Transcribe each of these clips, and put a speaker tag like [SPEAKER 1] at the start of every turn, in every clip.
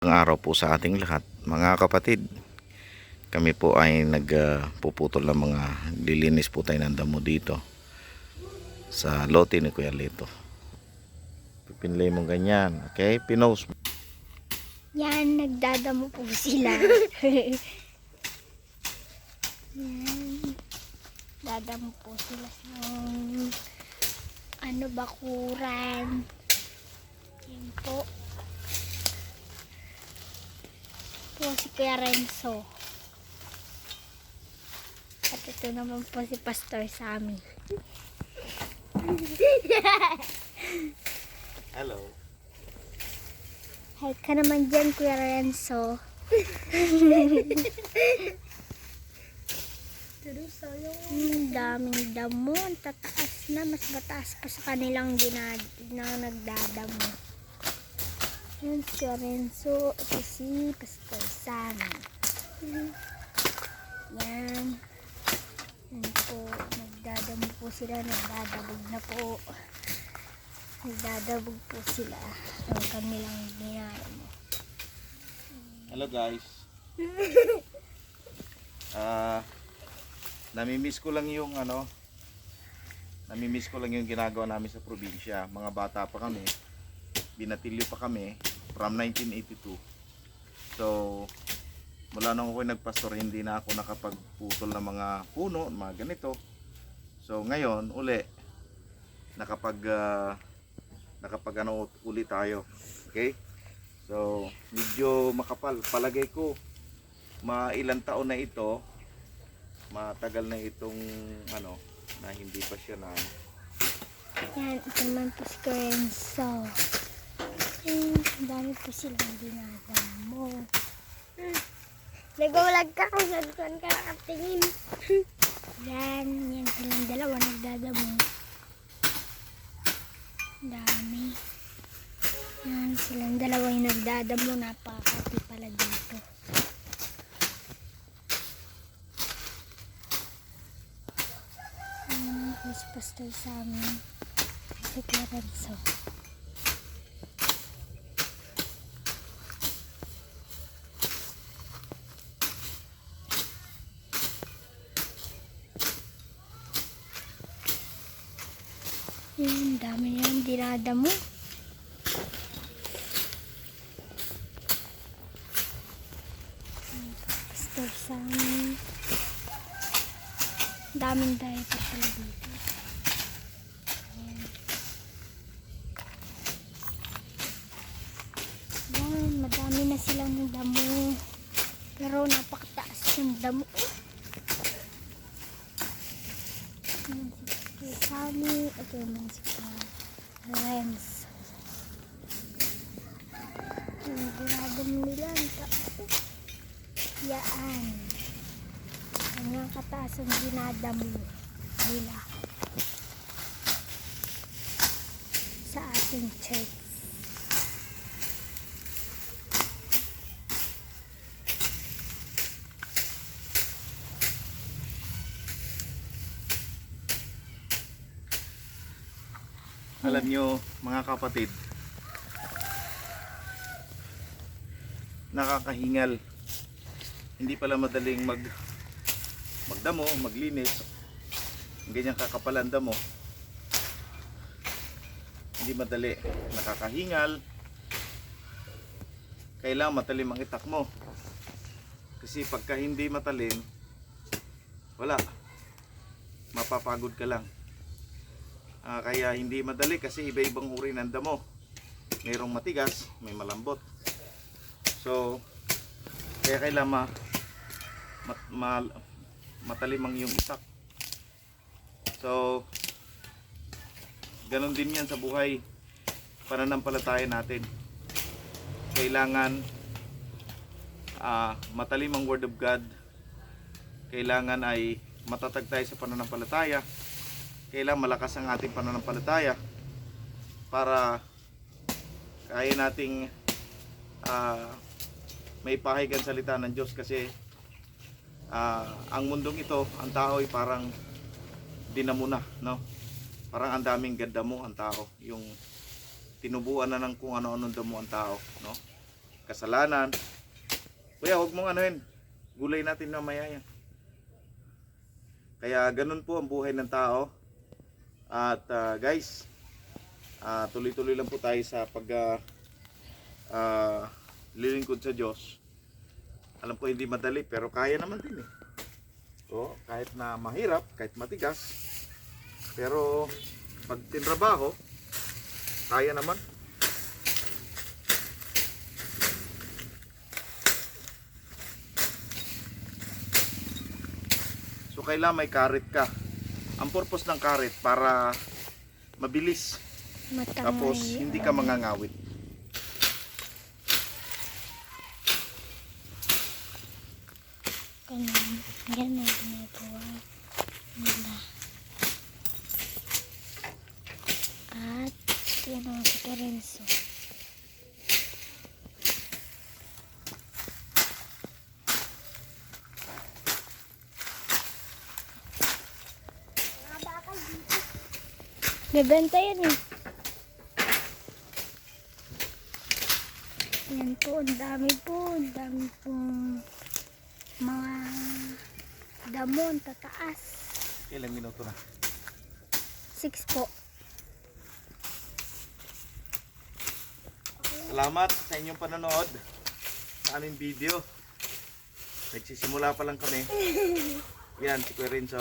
[SPEAKER 1] Ang araw po sa ating lahat, mga kapatid. Kami po ay nagpuputol ng mga lilinis po tayo ng damo dito sa lote ni Kuya Lito. Pipinlay mo ganyan, okay? Pinost mo.
[SPEAKER 2] Yan, nagdadamo po sila. Yan. Dadamo po sila sa ano bakuran. Yan po. Po si Kuya Renzo. At ito naman po si Pastor Sammy.
[SPEAKER 1] Hello.
[SPEAKER 2] Hi ka naman dyan, Kuya Renzo. Ang daming damo. Ang tataas na. Mas mataas pa sa kanilang ginag na nagdadamo. Yan si Kuya Renzo. Ito si Pastor Sammy. Yan. Yan po. Nagdadamo po sila. Nagdadabog na po. Nagdadabog po sila ng kanilang ginadamo.
[SPEAKER 1] Hello guys. Ah, namimiss ko lang yung ano, namimiss ko lang yung ginagawa namin sa probinsya. Mga bata pa kami, binatilyo pa kami from 1982. So, mula nung ako nagpastor, hindi na ako nakapagputol ng mga puno, mga ganito. So, ngayon, uli, nakapag, ah, nakapag ano, uli tayo. Okay? So, medyo makapal. Palagay ko, mailang taon na ito, matagal na itong ano, na hindi pa siya na
[SPEAKER 2] Yan, ito naman po si Kurenzo. Dami po silang dinadamo. Nag-vlog ka kung saan saan ka nakatingin. yan, yan silang dalawa nagdadamo. Dami. Yan, silang dalawa yung nagdadamo. Napakati pala dito. Mas pastor sa amin. Si Clarenzo. Yan, dami nilang dinadamo. Yan, Pastor sa amin. Daming diaper pala dito. Ayan. Yan, madami na silang damo. Pero napakataas yung damo. Yan si Ito naman si Kuya Renz. Yung dinadamo nila. Ang taas. Yan. Kanyang kataas ang dinadamo nila sa ating church.
[SPEAKER 1] Alam nyo, mga kapatid, nakakahingal. Hindi pala madaling mag magdamo, maglinis. Ang ganyang kakapalan damo. Hindi madali. Nakakahingal. Kailangan matalim ang itak mo. Kasi pagka hindi matalim, wala. Mapapagod ka lang. Ah, kaya hindi madali kasi iba-ibang uri ng damo. Mayroong matigas, may malambot. So, kaya kailangan ma, mat, ma- matalim ang iyong itak. So, ganun din yan sa buhay pananampalataya natin. Kailangan ah, matalim ang Word of God. Kailangan ay matatag tayo sa pananampalataya kailangan malakas ang ating pananampalataya para kaya nating ah, may pahigan salita ng Diyos kasi ah, ang mundong ito, ang tao ay parang dinamo na, no? Parang ang daming ganda mo ang tao, yung tinubuan na ng kung ano-anong damo ang tao, no? kasalanan. Kuya, huwag mong anuhin. Gulay natin mamaya yan. Kaya ganun po ang buhay ng tao. At ah, guys, ah, tuloy-tuloy lang po tayo sa pag ah, ah, lilingkod sa Diyos. Alam ko hindi madali pero kaya naman din eh. So, kahit na mahirap, kahit matigas, pero pag tinrabaho, kaya naman. So kailangan may karet ka. Ang purpose ng karet para mabilis.
[SPEAKER 2] Matangay.
[SPEAKER 1] Tapos hindi ka mangangawit.
[SPEAKER 2] Ganun ang ginagawa nila. At yan ang si Terenzo. Bebenta yan eh. Yan po, ang dami po, ang dami pong mga damo, ang tataas.
[SPEAKER 1] Ilang minuto na?
[SPEAKER 2] Six po.
[SPEAKER 1] Salamat sa inyong panonood sa aming video. Nagsisimula pa lang kami. Yan, si Kuya Renzo.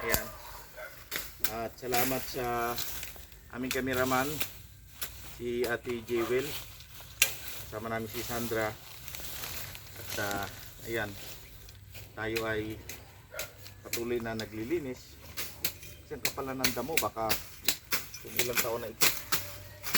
[SPEAKER 1] Ayan. At salamat sa aming kameraman, si Ate Jewel. Kasama namin si Sandra. At ah, ayan, tayo ay patuloy na naglilinis. Kasi ang kapal na ng damo, baka kung ilang taon na ito.